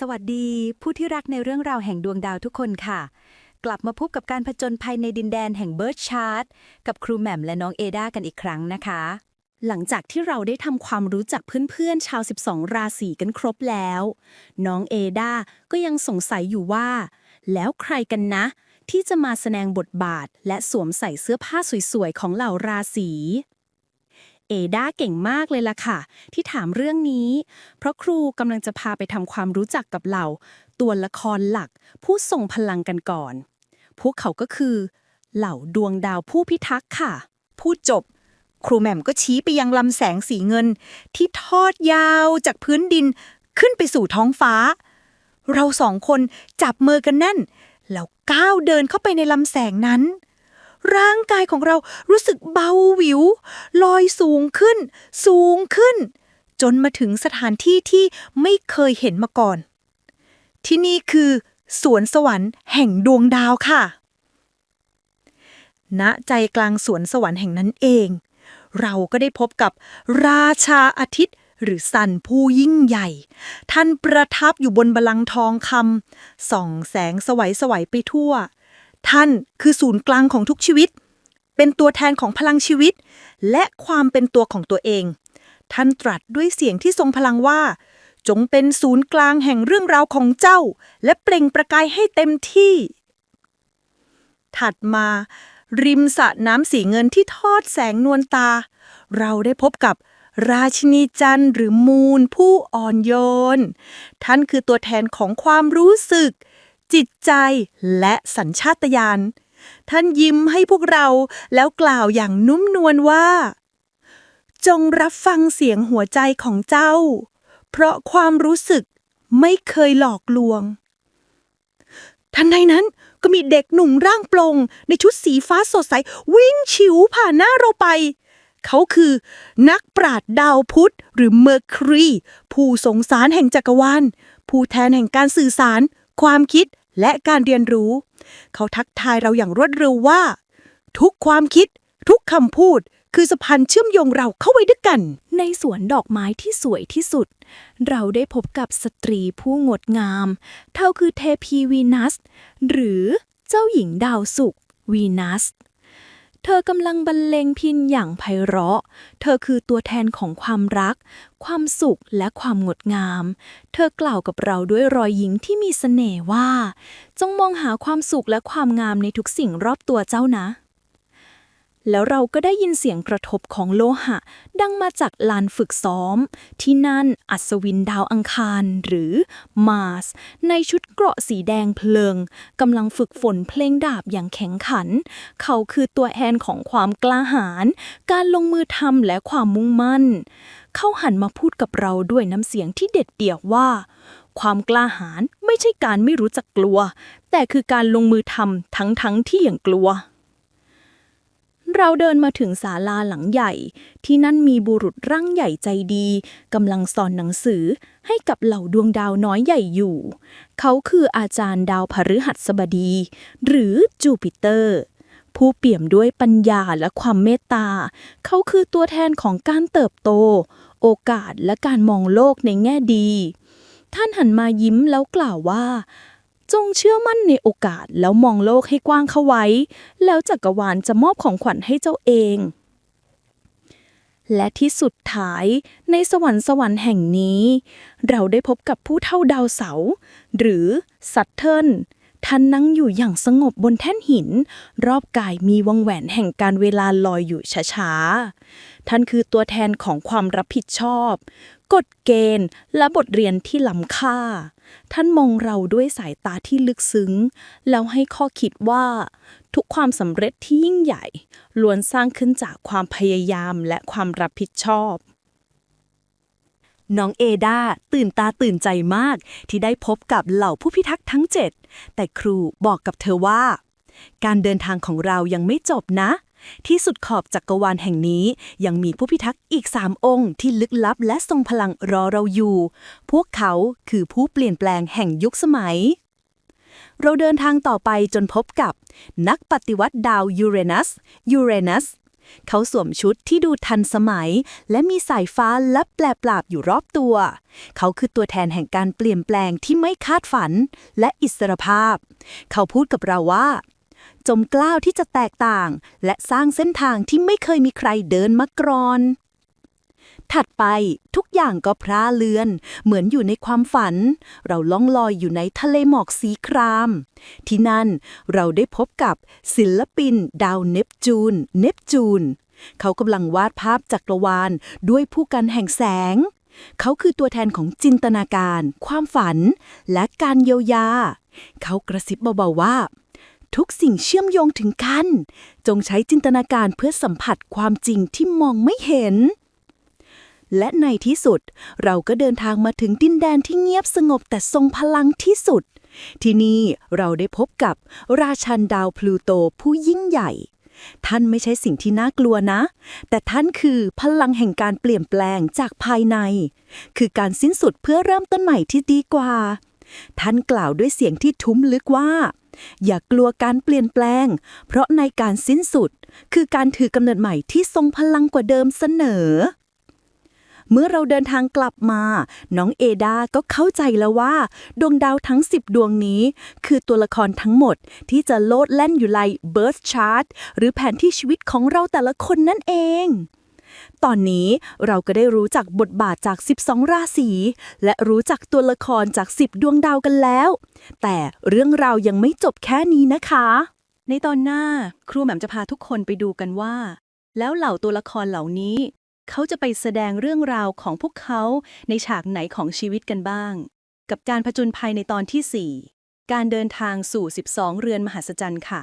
สวัสดีผู้ที่รักในเรื่องราวแห่งดวงดาวทุกคนค่ะ กลับมาพบกับการผจญภัยในดินแดนแห่งเบิร์ดชาร์ตกับครูแหม่มและน้องเอดากันอีกครั้งนะคะ หลังจากที่เราได้ทำความรู้จักเพื่อนๆ ชาว 12 ราศีกันครบแล้ว น้องเอดาก็ยังสงสัยอยู่ว่า แล้วใครกันนะ ที่จะมาแสดงบทบาท และสวมใส่เสื้อผ้าสวยๆของเหล่าราศี เอดาเก่งมากเลยล่ะค่ะ ที่ถามเรื่องนี้ เพราะครูกำลังจะพาไปทำความรู้จักกับเหล่า ตัวละครหลัก ผู้ทรงพลังกันก่อน พวกเขาก็คือ เหล่าดวงดาวผู้พิทักษ์ค่ะ พูดจบ ครูแหม่มก็ชี้ไปยังลำแสงสีเงิน ที่ทอดยาวจากพื้นดินขึ้นไปสู่ท้องฟ้า เราสองคนจับมือกันแน่น แล้วก้าวเดินเข้าไปในลำแสงนั้น ร่างกายของเรารู้สึกเบาหวิว ลอยสูงขึ้น สูงขึ้น จนมาถึงสถานที่ที่ไม่เคยเห็นมาก่อน ที่นี่คือสวนสวรรค์แห่งดวงดาวค่ะ ณใจกลางสวนสวรรค์แห่งนั้นเอง เราก็ได้พบกับราชาอาทิตย์หรือสันผู้ยิ่งใหญ่ ท่านประทับอยู่บนบัลลังก์ทองคำส่องแสงสวัยสวัยไปทั่ว ท่านคือศูนย์กลางของทุกชีวิต เป็นตัวแทนของพลังชีวิต และความเป็นตัวของตัวเอง ท่านตรัสด้วยเสียงที่ทรงพลังว่า จงเป็นศูนย์กลางแห่งเรื่องราวของเจ้า และเปล่งประกายให้เต็มที่ ถัดมา ริมสระน้ำสีเงินที่ทอดแสงนวลตา เราได้พบกับราชินีจันทร์หรือมูนผู้อ่อนโยน ท่านคือตัวแทนของความรู้สึก จิตใจและสัญชาตญาณท่านยิ้มให้พวกเราแล้วกล่าวอย่างนุ่มนวลว่า จงรับฟังเสียงหัวใจของเจ้า เพราะความรู้สึกไม่เคยหลอกลวง ทันใดนั้นก็มีเด็กหนุ่มร่างโปร่งในชุดสีฟ้าสดใส วิ่งฉิวผ่านหน้าเราไป เขาคือนักปราดดาวพุธหรือเมอร์ครี ผู้สงสารแห่งจักรวาลผู้แทนแห่งการสื่อสาร ความคิดและการเรียนรู้ เขาทักทายเราอย่างรวดเร็วว่า ทุกความคิด ทุกคำพูด คือสะพานเชื่อมโยงเราเข้าไว้ด้วยกัน ในสวนดอกไม้ที่สวยที่สุด เราได้พบกับสตรีผู้งดงาม เธอคือเทพีวีนัส หรือเจ้าหญิงดาวสุกวีนัส เธอกำลังบรรเลงพินอย่างไพเราะ เธอคือตัวแทนของความรัก ความสุขและความงดงาม เธอกล่าวกับเราด้วยรอยยิ้มที่มีเสน่ห์ว่า จงมองหาความสุขและความงามในทุกสิ่งรอบตัวเจ้านะ แล้วเราก็ได้ยินเสียงกระทบของโลหะ ดังมาจากลานฝึกซ้อม ที่นั่นอัศวินดาวอังคารหรือมาสในชุดเกราะสีแดงเพลิงกำลังฝึกฝนเพลงดาบอย่างแข็งขัน เขาคือตัวแทนของความกล้าหาญการลงมือทำและความมุ่งมั่น เขาหันมาพูดกับเราด้วยน้ำเสียงที่เด็ดเดี่ยวว่า ความกล้าหาญไม่ใช่การไม่รู้จักกลัว แต่คือการลงมือทำทั้งๆที่อยังกลัว เราเดินมาถึงศาลาหลังใหญ่ ที่นั่นมีบุรุษร่างใหญ่ใจดีกำลังสอนหนังสือให้กับเหล่าดวงดาวน้อยใหญ่อยู่ เขาคืออาจารย์ดาวพฤหัสบดี หรือจูปิเตอร์ ผู้เปี่ยมด้วยปัญญาและความเมตตา เขาคือตัวแทนของการเติบโต โอกาสและการมองโลกในแง่ดี ท่านหันมายิ้มแล้วกล่าวว่า จงเชื่อมั่นในโอกาสแล้วมองโลกให้กว้างเข้าไว้ แล้วจักรวาลจะมอบของขวัญให้เจ้าเอง และที่สุดท้ายในสวรรค์สวรรค์แห่งนี้ เราได้พบกับผู้เท่าดาวเสา หรือสัตเทิลท่านนั่งอยู่อย่างสงบบนแท่นหิน รอบกายมีวงแหวนแห่งการเวลาลอยอยู่ช้าๆ ท่านคือตัวแทนของความรับผิดชอบ กฎเกณฑ์และบทเรียนที่ล้ำค่า ท่านมองเราด้วยสายตาที่ลึกซึ้ง แล้วให้ข้อคิดว่า ทุกความสำเร็จที่ยิ่งใหญ่ล้วนสร้างขึ้นจากความพยายามและความรับผิดชอบ น้องเอดาตื่นตาตื่นใจมากที่ได้พบกับเหล่าผู้พิทักษ์ทั้ง7แต่ครูบอกกับเธอว่า การเดินทางของเรายังไม่จบนะ ที่สุดขอบจักรวาลแห่งนี้ ยังมีผู้พิทักษ์อีกสามองค์ที่ลึกลับและทรงพลังรอเราอยู่ พวกเขาคือผู้เปลี่ยนแปลงแห่งยุคสมัย เราเดินทางต่อไปจนพบกับ นักปฏิวัติดาวยูเรนัสยูเรนัสเขาสวมชุดที่ดูทันสมัย และมีสายฟ้าและแปลปราบอยู่รอบตัว เขาคือตัวแทนแห่งการเปลี่ยนแปลงที่ไม่คาดฝันและอิสรภาพ เขาพูดกับเราว่า จมกล้าวที่จะแตกต่าง และสร้างเส้นทางที่ไม่เคยมีใครเดินมาก่อน ถัดไปทุกอย่างก็พร่าเลือน เหมือนอยู่ในความฝัน เราล่องลอยอยู่ในทะเลหมอกสีคราม ที่นั่นเราได้พบกับศิลปิน ดาวเนปจูน เนปจูน เขากำลังวาดภาพจักรวาลด้วยผู้กันแห่งแสง เขาคือตัวแทนของจินตนาการ ความฝัน และการเยียวยา เขากระซิบเบาๆว่า ทุกสิ่งเชื่อมโยงถึงกัน จงใช้จินตนาการเพื่อสัมผัสความจริงที่มองไม่เห็น และในที่สุด เราก็เดินทางมาถึงดินแดนที่เงียบสงบแต่ทรงพลังที่สุด ที่นี่เราได้พบกับราชันดาวพลูโตผู้ยิ่งใหญ่ ท่านไม่ใช่สิ่งที่น่ากลัวนะ แต่ท่านคือพลังแห่งการเปลี่ยนแปลงจากภายใน คือการสิ้นสุดเพื่อเริ่มต้นใหม่ที่ดีกว่า ท่านกล่าวด้วยเสียงที่ทุ้มลึกว่า อย่ากลัวการเปลี่ยนแปลง เพราะในการสิ้นสุด คือการถือกำเนิดใหม่ที่ทรงพลังกว่าเดิมเสนอ เมื่อเราเดินทางกลับมา น้องเอดาก็เข้าใจแล้วว่า ดวงดาวทั้ง 10 ดวงนี้ คือตัวละครทั้งหมดที่จะโลดแล่นอยู่ใน Birth Chart หรือแผนที่ชีวิตของเราแต่ละคนนั่นเอง ตอนนี้เราก็ได้รู้จักบทบาทจาก 12 ราศี และรู้จักตัวละครจาก 10 ดวงดาวกันแล้ว แต่เรื่องราวยังไม่จบแค่นี้นะคะ ในตอนหน้าครูแหม่มจะพาทุกคนไปดูกันว่า แล้วเหล่าตัวละครเหล่านี้ เขาจะไปแสดงเรื่องราวของพวกเขาในฉากไหนของชีวิตกันบ้าง กับการผจญภัยในตอนที่ 4 การเดินทางสู่ 12 เรือนมหัศจรรย์ค่ะ